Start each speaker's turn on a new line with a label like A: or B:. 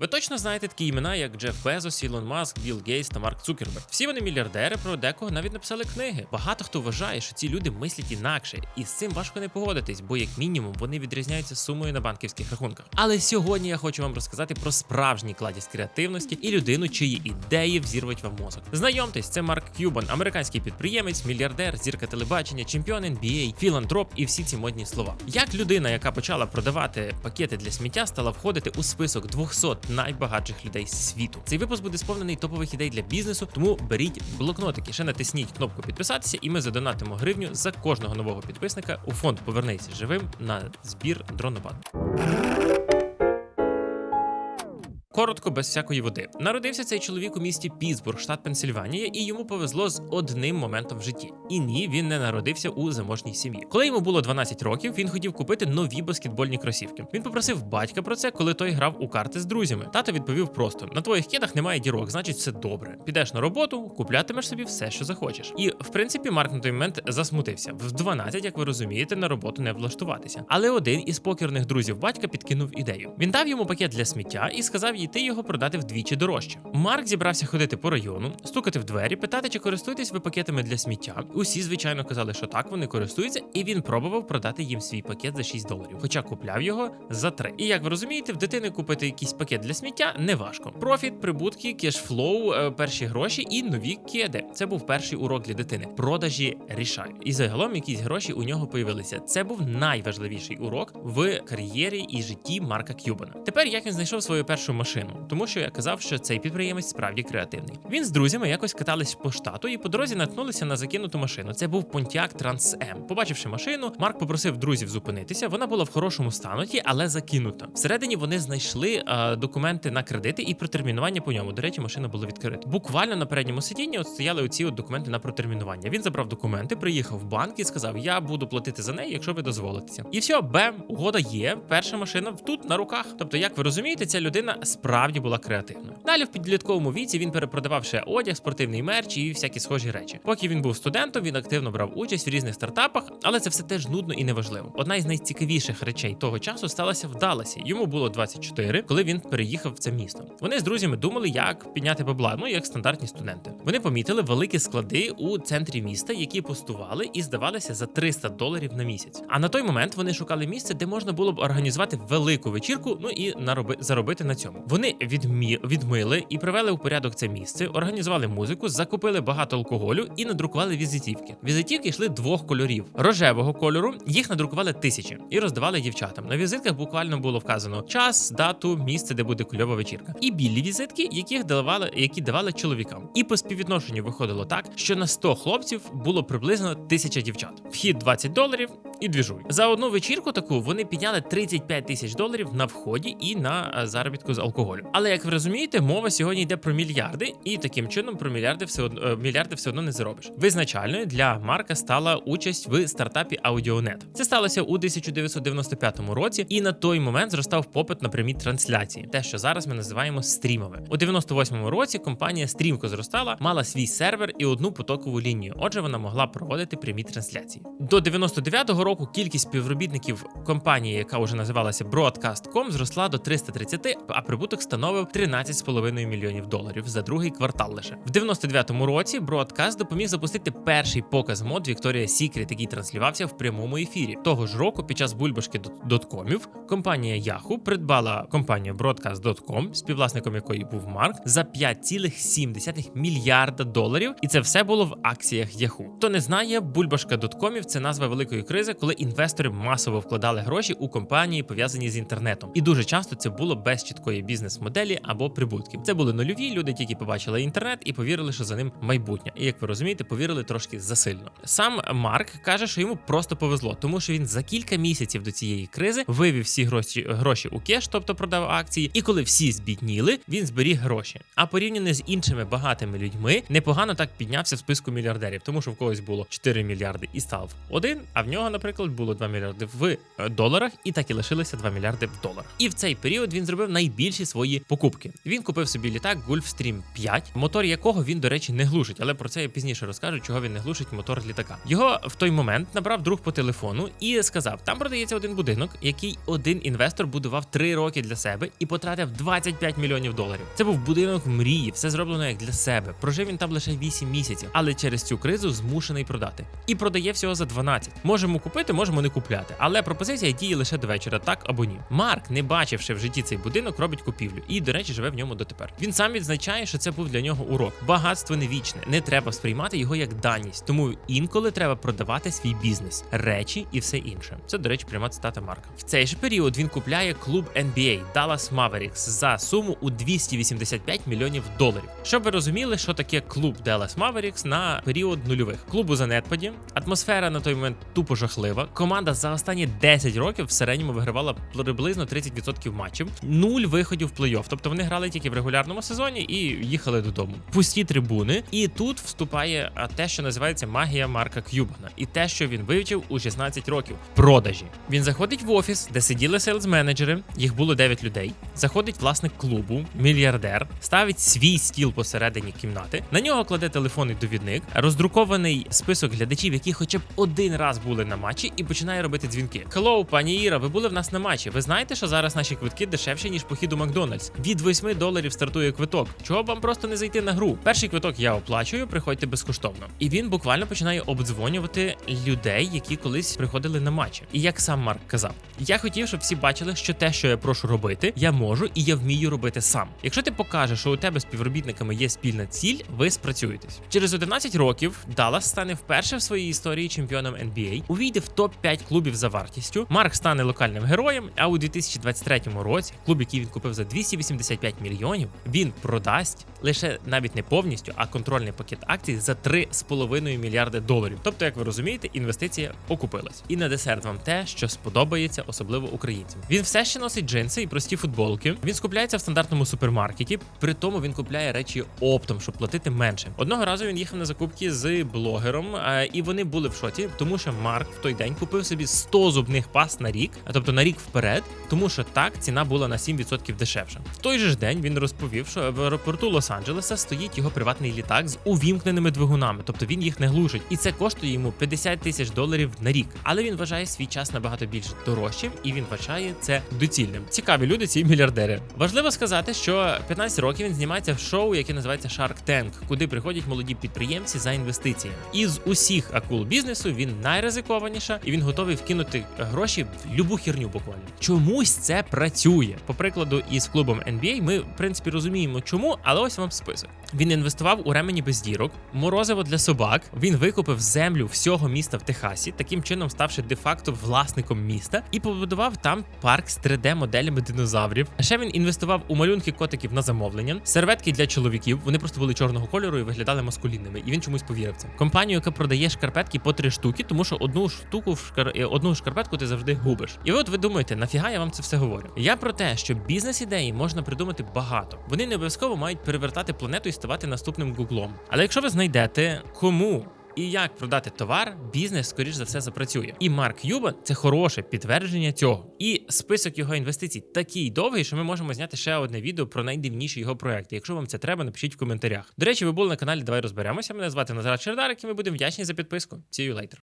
A: Ви точно знаєте такі імена, як Джеф Безос, Ілон Маск, Білл Гейтс та Марк Цукерберг. Всі вони мільярдери, про декого навіть написали книги. Багато хто вважає, що ці люди мислять інакше, і з цим важко не погодитись, бо як мінімум вони відрізняються сумою на банківських рахунках. Але сьогодні я хочу вам розказати про справжній кладість креативності і людину, чиї ідеї взірвуть вам мозок. Знайомтесь, це Марк Кюбан, американський підприємець, мільярдер, зірка телебачення, чемпіон NBA, філантроп і всі ці модні слова. Як людина, яка почала продавати пакети для сміття, стала входити у список 200 найбагатших людей світу. Цей випуск буде сповнений топових ідей для бізнесу, тому беріть блокнотики, ще натисніть кнопку підписатися, і ми задонатимо гривню за кожного нового підписника у фонд Повернися живим на збір дронопад. Коротко, без всякої води. Народився цей чоловік у місті Пітсбург, штат Пенсильванія, і йому повезло з одним моментом в житті. І ні, він не народився у заможній сім'ї. Коли йому було 12 років, він хотів купити нові баскетбольні кросівки. Він попросив батька про це, коли той грав у карти з друзями. Тато відповів просто: на твоїх кедах немає дірок, значить все добре. Підеш на роботу, куплятимеш собі все, що захочеш. І в принципі, Марк на той момент засмутився. В 12, як ви розумієте, на роботу не влаштуватися. Але один із покерних друзів батька підкинув ідею. Він дав йому пакет для сміття і сказав їй йти його продати вдвічі дорожче. Марк зібрався ходити по району, стукати в двері, питати, чи користуєтесь ви пакетами для сміття. Усі, звичайно, казали, що так, вони користуються, і він пробував продати їм свій пакет за 6 доларів, хоча купляв його за 3. І як ви розумієте, в дитини купити якийсь пакет для сміття не важко. Профіт, прибутки, кешфлоу, е, перші гроші і нові кеди. Це був перший урок для дитини. Продажі рішають. І загалом якісь гроші у нього появилися. Це був найважливіший урок в кар'єрі і житті Марка Кюбана. Тепер як він знайшов свою першу машину, тому що я казав, що цей підприємець справді креативний. Він з друзями якось катались по штату і по дорозі наткнулися на закинуту машину. Це був Pontiac Trans Am. Побачивши машину, Марк попросив друзів зупинитися. Вона була в хорошому стануті, але закинута. Всередині вони знайшли е, документи на кредити і протермінування по ньому. До речі, машина була відкрита. Буквально на передньому сидінні от стояли оці от документи на протермінування. Він забрав документи, приїхав в банк і сказав: Я буду платити за неї, якщо ви дозволитеся. І все, бем, угода є. Перша машина тут на руках. Тобто, як ви розумієте, ця людина справді була креативною. Далі в підлітковому віці він перепродавав ще одяг, спортивний мерч і всякі схожі речі. Поки він був студентом, він активно брав участь в різних стартапах, але це все теж нудно і неважливо. Одна із найцікавіших речей того часу сталася в Далласі. Йому було 24, коли він переїхав в це місто. Вони з друзями думали, як підняти бабла, ну як стандартні студенти. Вони помітили великі склади у центрі міста, які пустували і здавалися за 300 доларів на місяць. А на той момент вони шукали місце, де можна було б організувати велику вечірку, ну і нароби заробити на цьому. Вони відмі... відмили і привели у порядок це місце, організували музику, закупили багато алкоголю і надрукували візитівки. Візитівки йшли двох кольорів: рожевого кольору. Їх надрукували тисячі і роздавали дівчатам. На візитках буквально було вказано час, дату, місце, де буде кульова вечірка. І білі візитки, яких давали, які давали чоловікам. І по співвідношенню виходило так, що на 100 хлопців було приблизно тисяча дівчат. Вхід 20 доларів і двіжуй. За одну вечірку таку вони підняли 35 тисяч доларів на вході і на е, заробітку з алкоголю. Але як ви розумієте, мова сьогодні йде про мільярди, і таким чином про мільярди все одно е, мільярди все одно не заробиш. Визначальною для Марка стала участь в стартапі AudioNet. Це сталося у 1995 році, і на той момент зростав попит на прямі трансляції, те, що зараз ми називаємо стрімами. У 98-му році компанія стрімко зростала, мала свій сервер і одну потокову лінію. Отже, вона могла проводити прямі трансляції. До 99-го року кількість співробітників компанії, яка вже називалася Broadcast.com, зросла до 330, а прибуток становив 13,5 мільйонів доларів за другий квартал лише. В 99-му році Broadcast допоміг запустити перший показ мод Victoria's Secret, який транслювався в прямому ефірі. Того ж року, під час бульбашки доткомів, компанія Yahoo придбала компанію Broadcast.com, співвласником якої був Марк, за 5,7 мільярда доларів, і це все було в акціях Yahoo. Хто не знає, бульбашка доткомів це назва великої кризи, коли інвестори масово вкладали гроші у компанії, пов'язані з інтернетом. І дуже часто це було без чіткої бізнес-моделі або прибутків. Це були нульові люди, які побачили інтернет і повірили, що за ним майбутнє. І як ви розумієте, повірили трошки засильно. Сам Марк каже, що йому просто повезло, тому що він за кілька місяців до цієї кризи вивів всі гроші гроші у кеш, тобто продав акції. І коли всі збідніли, він зберіг гроші. А порівняно з іншими багатими людьми, непогано так піднявся в списку мільярдерів, тому що в когось було 4 мільярди і став один. А в нього, наприклад, було 2 мільярди в е, доларах, і так і лишилося 2 мільярди в доларах. І в цей період він зробив найбільші свої покупки. Він купив собі літак Gulfstream 5, мотор якого він, до речі, не глушить, але про це я пізніше розкажу, чого він не глушить мотор літака. Його в той момент набрав друг по телефону і сказав: там продається один будинок, який один інвестор будував 3 роки для себе і потратив 25 мільйонів доларів. Це був будинок мрії, все зроблено як для себе. Прожив він там лише 8 місяців, але через цю кризу змушений продати. І продає всього за 12. Можемо купити, можемо не купляти. Але пропозиція діє лише до вечора, так або ні. Марк, не бачивши в житті цей будинок, робить купівлю і, до речі, живе в ньому дотепер. Він сам відзначає, що це був для нього урок. Багатство не вічне, не треба сприймати його як даність, тому інколи треба продавати свій бізнес, речі і все інше. Це, до речі, пряма цитата Марка. В цей же період він купляє клуб NBA Dallas Mavericks за суму у 285 мільйонів доларів. Щоб ви розуміли, що таке клуб Dallas Mavericks на період нульових. Клуб у занедпаді, атмосфера на той момент тупо жахлива. Команда за останні 10 років в середньому вигравала приблизно 30% матчів, нуль виходів в плей-офф. Тобто вони грали тільки в регулярному сезоні і їхали додому. Пусті трибуни. І тут вступає те, що називається магія Марка К'юбана, і те, що він вивчив у 16 років продажі. Він заходить в офіс, де сиділи сейлз-менеджери, їх було 9 людей. Заходить власник клубу, мільярдер, ставить свій стіл посередині кімнати. На нього кладе телефонний довідник, роздрукований список глядачів, які хоча б один раз були на матчі, і починає робити дзвінки. Хеллоу, пані Іра, ви були в нас на матчі. Ви знаєте, що зараз наші квитки дешевші, ніж похід у Макдональдс? Від 8 доларів стартує квиток. Чого вам просто не зайти на гру? Перший квиток я оплачую, приходьте безкоштовно. І він буквально починає обдзвонювати людей, які колись приходили на матчі. І як сам Марк казав, я хотів, щоб всі бачили, що те, що я прошу робити, я можу і я вмію робити сам. Якщо ти покажеш, що у тебе співробітниками є спільна ціль, ви спрацюєтесь. Через 11 років Даллас стане вперше в своїй історії чемпіоном NBA, увійде в топ 5 клубів за вартістю. Марк стане локальним героєм. А у 2023 році клуб, який він купив за 285 мільйонів, він продасть лише навіть не повністю, а контрольний пакет акцій за 3,5 мільярди доларів. Тобто, як ви розумієте, інвестиція окупилась. І на десерт вам те, що сподобається, особливо українцям. Він все ще носить джинси і прості футболки. Він скупляється в стандартному супермаркеті. При тому він купляє речі оптом, щоб платити менше. Одного разу він їхав на закупки з блогером, і вони були в шоці, тому що Марк в той день купив собі 100 зубних паст на рік, а тобто на рік вперед, тому що так ціна була на 7% дешевша. В той же ж день він розповів, що в аеропорту Лос-Анджелеса стоїть його приватний літак з увімкненими двигунами, тобто він їх не глушить, і це коштує йому 50 тисяч доларів на рік. Але він вважає свій час набагато більш дорожчим, і він вважає це доцільним. Цікаві люди, ці мільярдери. Важливо сказати, що 15 років він знімається в шоу, яке називається Shark Tank, куди приходять молоді підприємці за інвестиціями. Із усіх акул бізнесу він найризикованіша, і він готовий вкинути гроші в любу херню буквально. Чомусь це працює. По прикладу, із клубом NBA ми в принципі розуміємо, чому, але ось вам список. Він інвестував у ремені без дірок, морозиво для собак. Він викупив землю всього міста в Техасі, таким чином ставши де-факто власником міста, і побудував там парк з 3D-моделями динозаврів. А ще він інвестував у малюнки котиків на замовлення, серветки для чоловіків. Вони просто були чорного кольору і виглядали маскулінними. І він чомусь повірив це. Компанію, яка продає шкарпетки по три штуки, тому що одну штуку в шкар... е, одну шкарпетку ти завжди губиш. І от ви думаєте, нафіга я вам це все говорю? Я про те, що бізнес-ідеї можна придумати багато. Вони не обов'язково мають перевертати планету і ставати наступним гуглом. Але якщо ви знайдете кому. І як продати товар, бізнес, скоріш за все, запрацює. І Марк Юбан це хороше підтвердження цього. І список його інвестицій такий довгий, що ми можемо зняти ще одне відео про найдивніші його проекти. Якщо вам це треба, напишіть в коментарях. До речі, ви були на каналі Давай розберемося. Мене звати Назар Чердарик, і ми будемо вдячні за підписку. See you later.